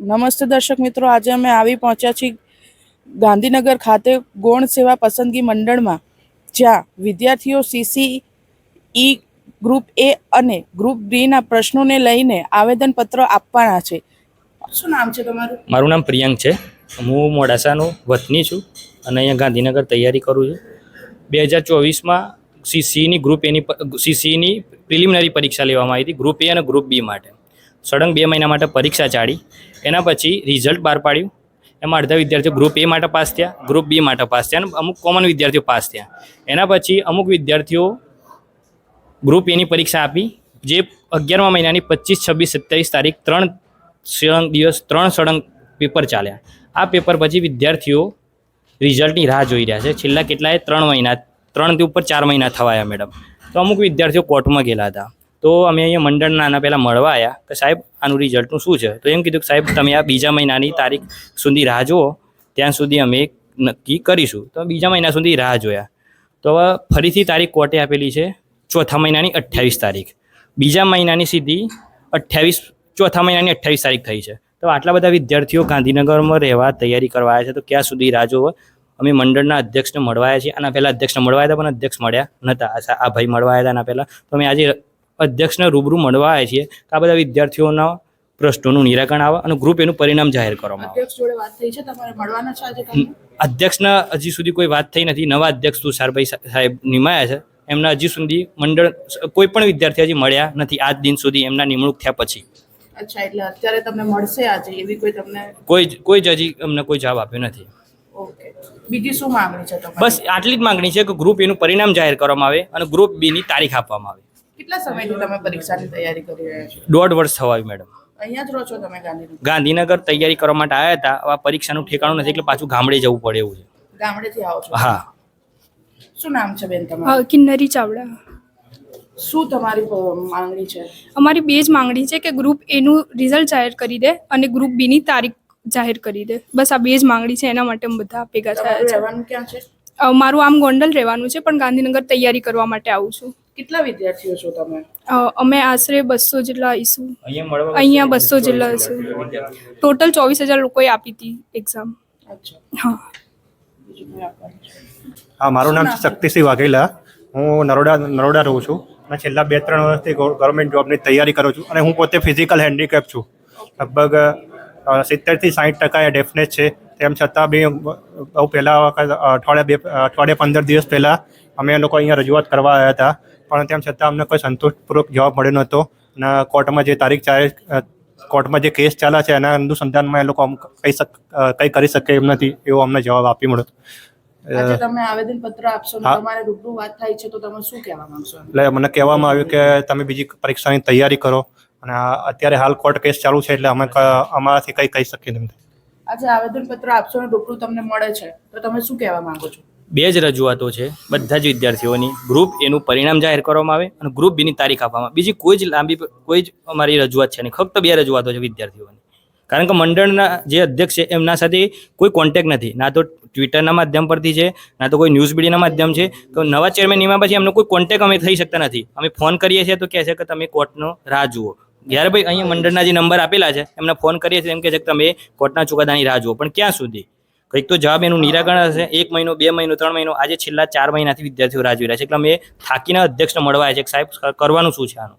નમસ્તે દર્શક મિત્રો, આજે અમે આવી પહોંચ્યા છીએ ગાંધીનગર ખાતે ગૌણ સેવા પસંદગી મંડળમાં, જ્યાં વિદ્યાર્થીઓ સીસી ઈ ગ્રુપ એ અને ગ્રુપ બીના પ્રશ્નોને લઈને આવેદનપત્ર આપવાના છે. શું નામ છે તમારું? મારું નામ પ્રિયંક છે. હું મોડાસાનો વતની છું અને અહીંયા ગાંધીનગર તૈયારી કરું છું. બે હજાર ચોવીસમાં સીસીની ગ્રુપ એની સીસીની પ્રિલિમિનરી પરીક્ષા લેવામાં આવી હતી, ગ્રુપ એ અને ગ્રુપ બી માટે. સળંગ બે મહિના માટે પરીક્ષા ચાડી એના પછી રિઝલ્ટ બહાર પાડ્યું. એમાં અડધા વિદ્યાર્થીઓ ગ્રુપ એ માટે પાસ થયા ગ્રુપ બી માટે પાસ થયા અને અમુક કોમન વિદ્યાર્થીઓ પાસ થયા. એના પછી અમુક વિદ્યાર્થીઓ ગ્રુપ એની પરીક્ષા આપી, જે અગિયારમા મહિનાની પચીસ, છવ્વીસ, સત્યાવીસ તારીખ ત્રણ સળંગ દિવસ, ત્રણ સળંગ પેપર ચાલ્યા. આ પેપર પછી વિદ્યાર્થીઓ રિઝલ્ટની રાહ જોઈ રહ્યા છે. છેલ્લા કેટલાય? ત્રણ મહિના ત્રણથી ઉપર ચાર મહિના થવાયા મેડમ. તો અમુક વિદ્યાર્થીઓ કોર્ટમાં ગયેલા હતા. તો અમે અહીંયા મંડળના આના પહેલાં મળવા આવ્યા કે સાહેબ, આનું રિઝલ્ટનું શું છે? તો એમ કીધું કે સાહેબ, તમે આ બીજા મહિનાની તારીખ સુધી રાહ જુઓ. ત્યાં સુધી અમે નક્કી કરીશું. તો બીજા મહિના સુધી રાહ જોયા. તો હવે ફરીથી તારીખ કોર્ટે આપેલી છે, ચોથા મહિનાની અઠ્યાવીસ તારીખ. બીજા મહિનાની સીધી અઠ્યાવીસ ચોથા મહિનાની અઠ્યાવીસ તારીખ થઈ છે. તો આટલા બધા વિદ્યાર્થીઓ ગાંધીનગરમાં રહેવા તૈયારી કરવા આવ્યા છે, તો ક્યાં સુધી રાહ જોવો? અમે મંડળના અધ્યક્ષને મળવા આવ્યા છીએ. આના પહેલાં અધ્યક્ષને મળવા હતા, પણ અધ્યક્ષ મળ્યા નહોતા આ ભાઈ મળવા આવ્યા હતા આના પહેલાં. તો અમે આજે અધ્યક્ષને રૂબરૂ મળવા આવ્યા છીએ આ બધા વિદ્યાર્થીઓના પ્રશ્નોનું નિરાકરણ આવે અને ગ્રુપ એનું પરિણામ જાહેર કરવામાં આવે? અધ્યક્ષના હજી સુધી કોઈ વાત થઈ નથી. નવા અધ્યક્ષ તુષારભાઈ સાહેબ નિમાયા છે. એમના હજી સુધી મંડળ કોઈ પણ વિદ્યાર્થી હજી મળ્યા નથી. આજ દિન સુધી એમના નિમણૂક થયા પછી. અચ્છા એટલે અત્યારે તમને મળશે આજે એવી કોઈ તમને? કોઈ જ- કોઈ જ હજી અમને કોઈ જવાબ આપ્યો નથી. ઓકે. બીજી શું માંગણી છે બસ આટલી જ માંગણી છે કે ગ્રુપ એનું પરિણામ જાહેર કરવામાં આવે અને ગ્રુપ બીની તારીખ આપવામાં આવે. કેટલા સમયથી તમે પરીક્ષાની તૈયારી કરી રહ્યા છો? દોઢ વર્ષ થવા મેડમ. અહીંયા જ રહો છો તમે ગાંધીનગર? ગાંધીનગર તૈયારી કરવા માટે આવ્યા હતા. આ પરીક્ષાનું ઠેકાણું નથી એટલે પાછું ગામડે જવું પડે એવું છે. ગામડેથી આવો છો? હા. શું નામ છે બેન તમારું? કિન્નરી ચાવડા. શું તમારી માંગણી છે? અમારી બે જ માંગણી છે કે ગ્રુપ એનું રિઝલ્ટ જાહેર કરી દે અને ગ્રુપ બીની તારીખ જાહેર કરી દે. બસ આ બે જ માંગણી છે એના માટે બધા ભેગા થયા છે. રહેવાનું ક્યાં છે? અ, મારું આમ ગોંડલ રહેવાનું છે પણ ગાંધીનગર તૈયારી કરવા માટે આવું છું. કેટલા વિદ્યાર્થીઓ છો તમે? અમે આશરે બસો જેટલા આવીશું અહીંયા બસો જેટલા હશું ટોટલ ચોવીસ હજાર લોકોએ આપી હતી એક્ઝામ હા. હા મારું નામ છે શક્તિસિંહ વાઘેલા. હું નરોડા નરોડા રહું છું. અને છેલ્લા બે ત્રણ વર્ષથી ગવર્મેન્ટ જોબની તૈયારી કરું છું. અને હું પોતે ફિઝિકલ હેન્ડીકેપ છું. લગભગ સિત્તેરથી સાઠ ટકા એ ડેફનેસ છે. તેમ છતાં બી બહુ પહેલાં વખત અઠવાડિયા બે અઠવાડિયા પંદર દિવસ પહેલાં અમે લોકો અહીંયા રજૂઆત કરવા આવ્યા હતા. પણ તેમ છતાં અમને કોઈ સંતોષપૂર્વક જવાબ મળ્યો નહોતો. અને કોર્ટમાં જે તારીખ ચાલે કોર્ટમાં જે કેસ ચાલે છે એના અનુસંધાનમાં એ લોકો કહી કંઈ શક કંઈ કરી શકે એમ નથી એવો અમને જવાબ આપી મળ્યો. તમે આવેદન પત્ર આપશો તમારે રૂબરૂ વાત થાય છે તો તમે શું કહેવા માંગશો? એટલે મને કહેવામાં આવ્યું કે તમે બીજી પરીક્ષાની તૈયારી કરો. અને અત્યારે હાલ કોર્ટ કેસ ચાલુ છે એટલે અમે અમારાથી કંઈ કહી શકીએ નહીં આજે આવેદન પત્ર આપશો ને રૂબરૂ તમને મળે છે. તો તમે શું કહેવા માંગો છો? બે જ રજૂઆતો છે. બધા જ વિદ્યાર્થીઓની ગ્રુપ એનું પરિણામ જાહેર કરવામાં આવે અને ગ્રુપ બીની તારીખ આપવામાં બીજી કોઈ જ લાંબી કોઈ જ અમારી રજૂઆત છે નહીં. ફક્ત બે રજૂઆતો છે વિદ્યાર્થીઓની. કારણ કે મંડળના જે અધ્યક્ષ છે, એમના સાથે કોઈ કોન્ટેક્ટ નથી. ના તો ટ્વિટરના માધ્યમ પરથી છે, ના તો કોઈ ન્યૂઝ મીડિયાના માધ્યમ છે. તો નવા ચેરમેન નિમા પછી એમનો કોઈ કોન્ટેક્ટ અમે થઈ શકતા નથી. અમે ફોન કરીએ છીએ તો કહે છે કે તમે કોર્ટનો રાહ જુઓ. જ્યારે ભાઈ અહીંયા મંડળના જે નંબર આપેલા છે, એમને ફોન કરીએ છીએ, એમ કે છે કે તમે કોર્ટના ચુકાદાની રાહ જુઓ. પણ ક્યાં સુધી? કંઈક તો જવાબ એનું નિરાકરણ હશે. એક મહિનો, બે મહિનો, ત્રણ મહિનો, આજે છેલ્લા ચાર મહિનાથી વિદ્યાર્થીઓ રાહ જોઈ રહ્યા છે. એટલે અમે થાકીને અધ્યક્ષને મળવા છે. સાહેબ, કરવાનું શું છે આનું?